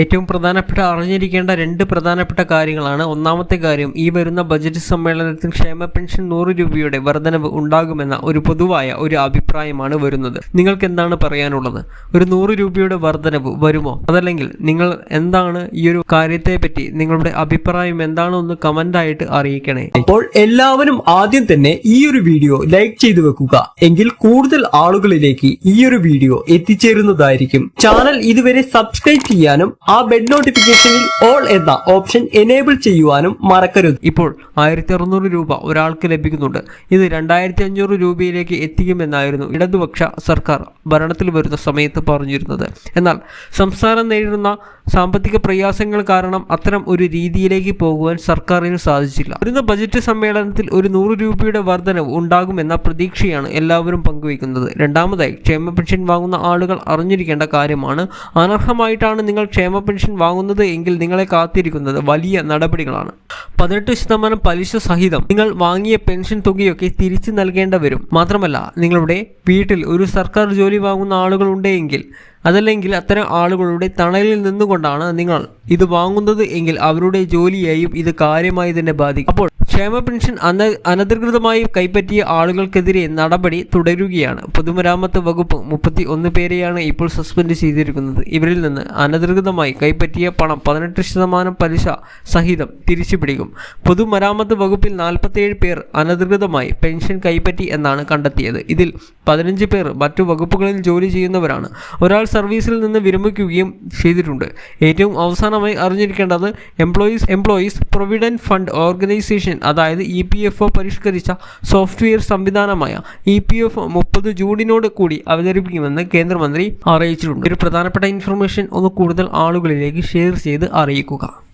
ഏറ്റവും പ്രധാനപ്പെട്ട അറിഞ്ഞിരിക്കേണ്ട രണ്ട് പ്രധാനപ്പെട്ട കാര്യങ്ങളാണ്. ഒന്നാമത്തെ കാര്യം ഈ വരുന്ന ബജറ്റ് സമ്മേളനത്തിൽ ക്ഷേമ പെൻഷൻ നൂറ് രൂപയുടെ വർധനവ് ഉണ്ടാകുമെന്ന ഒരു പൊതുവായ ഒരു അഭിപ്രായമാണ് വരുന്നത്. നിങ്ങൾക്ക് എന്താണ് പറയാനുള്ളത്? ഒരു നൂറ് രൂപയുടെ വർധനവ് വരുമോ? അതല്ലെങ്കിൽ നിങ്ങൾ എന്താണ് ഈ ഒരു കാര്യത്തെ പറ്റി നിങ്ങളുടെ അഭിപ്രായം എന്താണോ ഒന്ന് കമന്റ് ആയിട്ട് അറിയിക്കണേ. അപ്പോൾ എല്ലാവരും ആദ്യം തന്നെ ഈ ഒരു വീഡിയോ ലൈക്ക് ചെയ്തു വെക്കുക. എങ്കിൽ കൂടുതൽ ആളുകളിലേക്ക് ഈ ഒരു വീഡിയോ എത്തിച്ചേരുന്നതായിരിക്കും. ചാനൽ ഇതുവരെ സബ്സ്ക്രൈബ് ചെയ്യാനും ആ ബെഡ് നോട്ടിഫിക്കേഷനിൽ ഓൾ എന്ന ഓപ്ഷൻ എനേബിൾ ചെയ്യുവാനും മറക്കരുത്. ഇപ്പോൾ ആയിരത്തി അറുന്നൂറ് രൂപ ഒരാൾക്ക് ലഭിക്കുന്നുണ്ട്. ഇത് രണ്ടായിരത്തി അഞ്ഞൂറ് രൂപയിലേക്ക് എത്തിക്കുമെന്നായിരുന്നു ഇടതുപക്ഷ സർക്കാർ ഭരണത്തിൽ വരുന്ന സമയത്ത് പറഞ്ഞിരുന്നത്. എന്നാൽ സംസ്ഥാനം നേരിടുന്ന സാമ്പത്തിക പ്രയാസങ്ങൾ കാരണം അത്തരം ഒരു രീതിയിലേക്ക് പോകുവാൻ സർക്കാരിന് സാധിച്ചില്ല. വരുന്ന ബജറ്റ് സമ്മേളനത്തിൽ ഒരു നൂറ് രൂപയുടെ വർധനവ് ഉണ്ടാകുമെന്ന പ്രതീക്ഷയാണ് എല്ലാവരും പങ്കുവയ്ക്കുന്നത്. രണ്ടാമതായി ക്ഷേമ പെൻഷൻ വാങ്ങുന്ന ആളുകൾ അറിഞ്ഞിരിക്കേണ്ട കാര്യമാണ്. അനർഹമായിട്ടാണ് നിങ്ങൾ ക്ഷേമ പെൻഷൻ വാങ്ങുന്നത് എങ്കിൽ നിങ്ങളെ കാത്തിരിക്കുന്നത് വലിയ നടപടികളാണ്. പതിനെട്ട് ശതമാനം പലിശ സഹിതം നിങ്ങൾ വാങ്ങിയ പെൻഷൻ തുകയൊക്കെ തിരിച്ചു നൽകേണ്ട വരും. മാത്രമല്ല നിങ്ങളുടെ വീട്ടിൽ ഒരു സർക്കാർ ജോലി വാങ്ങുന്ന ആളുകൾ ഉണ്ടെങ്കിൽ അതല്ലെങ്കിൽ അത്തരം ആളുകളുടെ തണലിൽ നിന്നുകൊണ്ടാണ് നിങ്ങൾ ഇത് വാങ്ങുന്നത് എങ്കിൽ അവരുടെ ജോലിയെയും ഇത് കാര്യമായി തന്നെ ബാധിക്കും. അപ്പോൾ ക്ഷേമ പെൻഷൻ അന അനധികൃതമായി കൈപ്പറ്റിയ ആളുകൾക്കെതിരെ നടപടി തുടരുകയാണ്. പൊതുമരാമത്ത് വകുപ്പ് മുപ്പത്തി ഒന്ന് പേരെയാണ് ഇപ്പോൾ സസ്പെൻഡ് ചെയ്തിരിക്കുന്നത്. ഇവരിൽ നിന്ന് അനധികൃതമായി കൈപ്പറ്റിയ പണം പതിനെട്ട് ശതമാനം പലിശ സഹിതം തിരിച്ചു പിടിക്കും പൊതുമരാമത്ത് വകുപ്പിൽ നാൽപ്പത്തിയേഴ് പേർ അനധികൃതമായി പെൻഷൻ കൈപ്പറ്റി എന്നാണ് കണ്ടെത്തിയത്. ഇതിൽ പതിനഞ്ച് പേർ മറ്റു വകുപ്പുകളിൽ ജോലി ചെയ്യുന്നവരാണ്. ഒരാൾ സർവീസിൽ നിന്ന് വിരമിക്കുകയും ചെയ്തിട്ടുണ്ട്. ഏറ്റവും അവസാനമായി അറിഞ്ഞിരിക്കേണ്ടത് employees employees provident fund organisation അതായത് ഇ പി എഫ് ഒ പരിഷ്കരിച്ച സോഫ്റ്റ്വെയർ സംവിധാനമായ ഇ പി എഫ് മുപ്പത് ജൂണിനോട് കൂടി അവതരിപ്പിക്കുമെന്ന് കേന്ദ്രമന്ത്രി അറിയിച്ചിട്ടുണ്ട്. ഒരു പ്രധാനപ്പെട്ട ഇൻഫർമേഷൻ ഒന്ന് കൂടുതൽ ആളുകളിലേക്ക് ഷെയർ ചെയ്ത് അറിയിക്കുക.